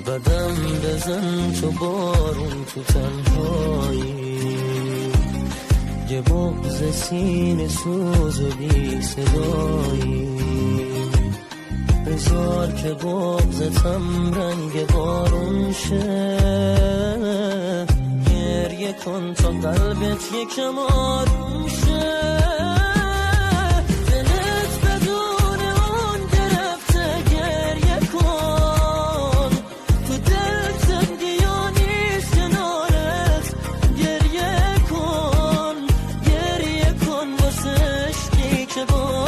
قدم بزن تو بارون تو تنهایی. یه بغز سین سوز و بی صدایی. بذار که بغزتم رنگ بارون شه. گریه کن تا قلبت یکم آروم شه. 却不